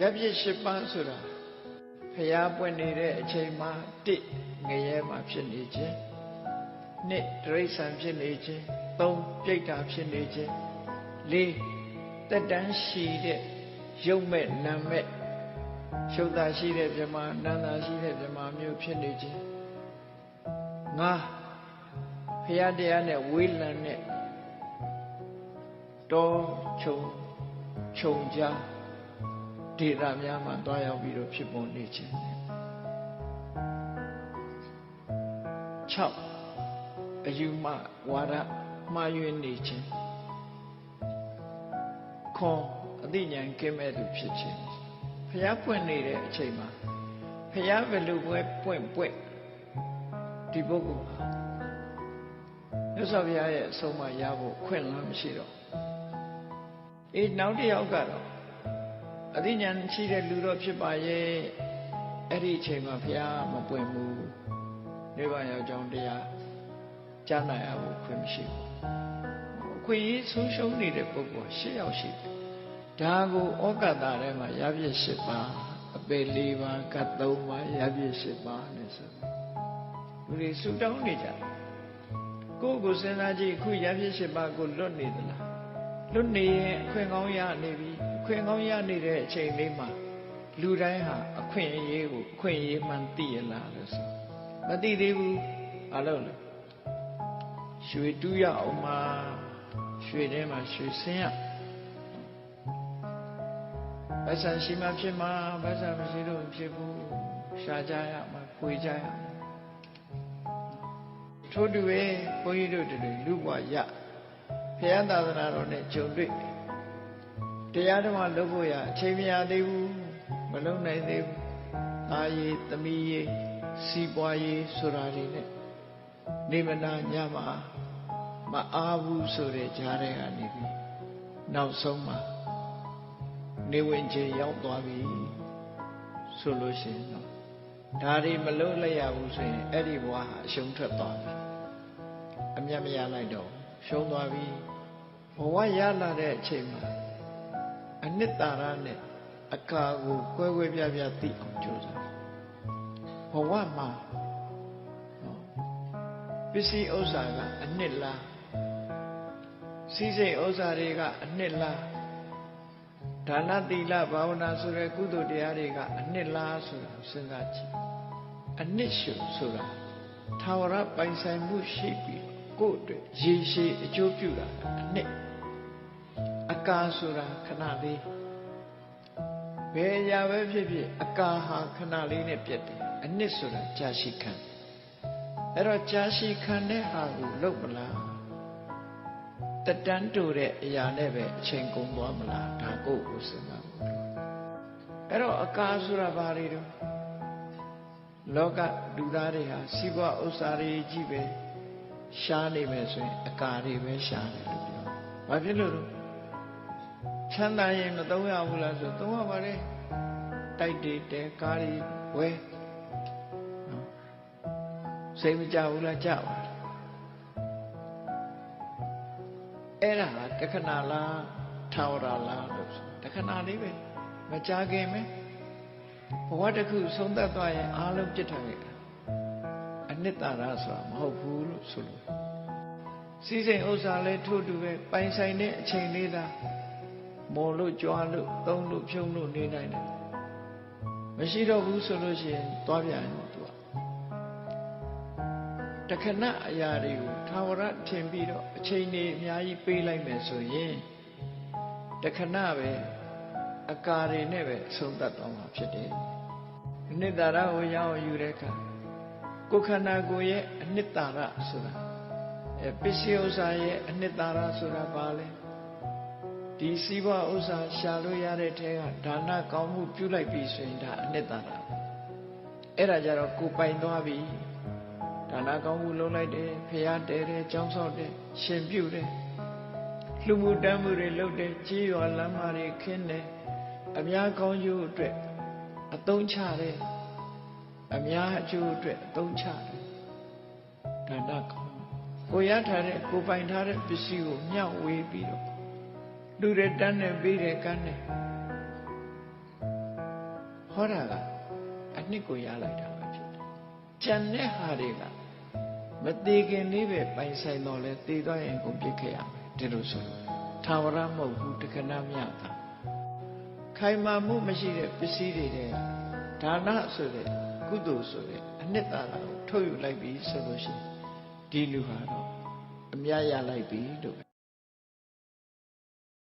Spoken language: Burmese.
ရပ်ပြစ်၈ပါးဆိုတာဖျားပွင့်နေတဲ့အချိန်မှာတစ်ငရဲမှာဖြစ်နေခြင်းနှစ်တရိษံဖြစ်နေခြင်းသုံးပြိဋ္ဌာဖြစ်နေခြင်းလေးတက်တန်းရှိတဲ့ရုပ်မဲ့နာမဲ့ရှုပ်တာရှိတဲ့မြမနာတာရှိတဲ့မြမမျိုးဖြစ်နေခြင်းငါဖျားတရားနဲ့ဝေးလံတဲ့တောချုံခြုံကြား ဒေသများမှာတွားရောက်ပြီးတော့ဖြစ်ပေါ်နေခြင်း6အယူမဝါဒမှားယွင်းနေခြင်းခွန်အသိဉာဏ်ကင်းမဲ့သူဖြစ်ခြင်းဖျားပွင့်နေတဲ့အချိန်မှာဖျားဘယ်လိုပွဲပွင့်ပွင့်ဒီပုဂ္ဂိုလ်ဟာမြတ်စွာဘုရားရဲ့အဆုံးအမရဖို့ခွင့်လန်းမရှိတော့အေးနောက်တစ်ယောက်ကတော့ အသိဉာဏ်ရှိတဲ့လူတော့ဖြစ်ပါရဲ့အဲ့ဒီအချိန်မှာဘုရားမပွင့်ဘူးနိဗ္ဗာန်ရောက်ကြောင်းတရားကြားနိုင်ရဖို့ခွင့်မရှိဘူးအခွင့်အရေးဆုံးရှုံးနေတဲ့ပုဂ္ဂိုလ်၈ယောက်ရှိတယ်ဒါကိုဩကတာထဲမှာရပြည့်၈ပါးအပေ၄ပါးကတ်၃ပါးရပြည့်၈ပါးနဲ့ဆိုလူတွေဆူတောင်းနေကြတယ်ကိုယ့်ကိုစဉ်းစားကြည့်အခုရပြည့်၈ပါးကိုလွတ်နေသလားလွတ်နေရင်အခွင့်ကောင်းရနေပြီအ ခွင့်ကောင်းရနေတဲ့အချိန်လေးမှာလူတိုင်းဟာအခွင့်အရေးကိုအခွင့်အရေးမှန်သိရလားလို့ဆိုမသိသေးဘူးဘာလို့လဲရွှေတူးရအောင်မှာရွှေထဲမှာရွှေစင်းရဗတ်ဆန်ရှိမှဖြစ်မှာဗတ်ဆန်မရှိလို့ဖြစ်ဘူးရှားကြရမှာဖွေကြရမှာထို့တူပဲဘုန်းကြီးတို့တွေလူ့ဘဝရဘုရားသာသနာတော်နဲ့ဂျုံတွေ့ တရားဓမ္မလုပ်ဖို့ရအချိန်မရသေးဘူးမလုံးနိုင်သေးဘူးအာရီသမီးရီစီးပွားရေးဆိုတာတွေနဲ့နေမနာညမှာမအားဘူးဆိုတဲ့ကြားထဲကနေပြီးနောက်ဆုံးမှာနေဝင်ခြင်းရောက်သွားပြီဆိုလို့ရှိရင်တော့ဒါတွေမလုံးလိုက်ရဘူးဆိုရင်အဲ့ဒီဘဝဟာအရှုံးထွက်သွားပြီအမျက်မရလိုက်တော့ရှုံးသွားပြီဘဝရလာတဲ့အချိန်မှာ အနှစ်သာရနဲ့အကာကိုကွဲကွဲပြားပြားသိအောင်ကြိုးစားဘဝမှာပစ္စည်းဥစ္စာကအနှစ်လားစီးစိမ်ဥစ္စာတွေကအနှစ်လားဒါနသီလဘာဝနာဆိုတဲ့ကုသိုလ်တရားတွေကအနှစ်လားဆိုတာစဉ်းစားကြည့်အနှစ်ရှုဆိုတာသာဝရပိုင်ဆိုင်မှုရှိပြီးကိုယ့်အတွက်ရေရှည်အကျိုးပြုတာအနှစ်အ ကာဆိုတာခဏလေးဘယ်အရာပဲဖြစ်ဖြစ်အကာဟာခဏလေးနဲ့ပြတ်တယ်အနှစ်ဆိုတာကြာရှိခံအဲ့တော့ကြာရှိခံတဲ့ဟာကိုလုတ်မလားတတန်းတူတဲ့အရာနဲ့ပဲအချိန်ကုန်သွားမလားဒါကိုယ်ကိုစဉ်းစားဖို့အဲ့တော့အကာဆိုတာဘာတွေတော့လောကလူသားတွေဟာစီးပွားဥစ္စာတွေကြီးပဲရှားနေမယ်ဆိုရင်အကာတွေပဲရှားတယ်လို့ပြော။ဘာဖြစ်လို့လဲ ချမ်းသာရင်မသုံးရဘူးလားဆိုသုံးရပါတယ်။တိုက်တွေတဲကားတွေဝဲနော်စိတ်မကြဘူးလားကြပါလားအဲ့ဒါဟာတခဏလားထာဝရလားလို့ဆိုတခဏလေးပဲမကြခင်ပဲဘဝတစ်ခုဆုံးသက်သွားရင်အားလုံးပြစ်ထားခဲ့တာအနှစ်သာရဆိုတာမဟုတ်ဘူးလို့ဆိုလို့စီးစိမ်ဥစ္စာလည်းထို့တူပဲပိုင်ဆိုင်တဲ့အချိန်လေးသာ မော်လို့ကြွားလို့သုံးလို့ဖြုံးလို့နေနိုင်တယ်မရှိတော့ဘူးဆိုလို့ရှိရင်သွားပြန်ရင်သူကတခဏအရာတွေကိုသာဝရထင်ပြီးတော့အချိန်တွေအများကြီးပေးလိုက်မယ်ဆိုရင်တခဏပဲအကာတွေနဲ့ပဲဆုံးသက်သွားမှာဖြစ်တယ်အနှစ်သာရကိုရအောင်ယူတဲ့အခါကိုယ်ခန္ဓာကိုယ်ရဲ့အနှစ်သာရဆိုတာအဲပစ္စည်းဥစ္စာရဲ့အနှစ်သာရဆိုတာဘာလဲ ဒီစီးပွားဥစ္စာရှာလို့ရတဲ့ထဲကဒါနကောင်းမှုပြုလိုက်ပြီဆိုရင်ဒါအနှစ်သာရအဲ့ဒါကြတော့ကိုပိုင်သွားပြီဒါနကောင်းမှုလုပ်လိုက်တယ်ဖျားတဲတယ်ကြောင်းဆောက်တယ်ရှင်ပြုတယ်လှမှုတမ်းမှုတွေလုပ်တယ်ကြီးရွာလမ်းမတွေခင်းတယ်အများကောင်းကျိုးအတွက်အသုံးချတယ်အများအကျိုးအတွက်အသုံးချတယ်ဒါနကောင်းကိုရထားတဲ့ကိုပိုင်ထားတဲ့ပစ္စည်းကိုမျှဝေပြီးတော့ လူတွေတန်းနေပြီးတယ်ကန်းတယ်ခေါ်တာကအနှစ်ကိုရလိုက်တာပဲဖြစ်တယ်။ကြံတဲ့ဟာတွေကမသေးခင်လေးပဲပိုင်ဆိုင်တော့လဲသေသွားရင်ကုန်ပြစ်ခဲ့ရမယ်ဒီလိုဆိုလို့သာဝရမဟုတ်ဘူးတခဏမြတာခိုင်မာမှုမရှိတဲ့ပစ္စည်းတွေတဲ့ဒါနဆိုတဲ့ကုသိုလ်ဆိုတဲ့အနှစ်သာရကိုထုတ်ယူလိုက်ပြီဆိုလို့ရှိရင်ဒီလူဟာတော့အမြတ်ရလိုက်ပြီလို့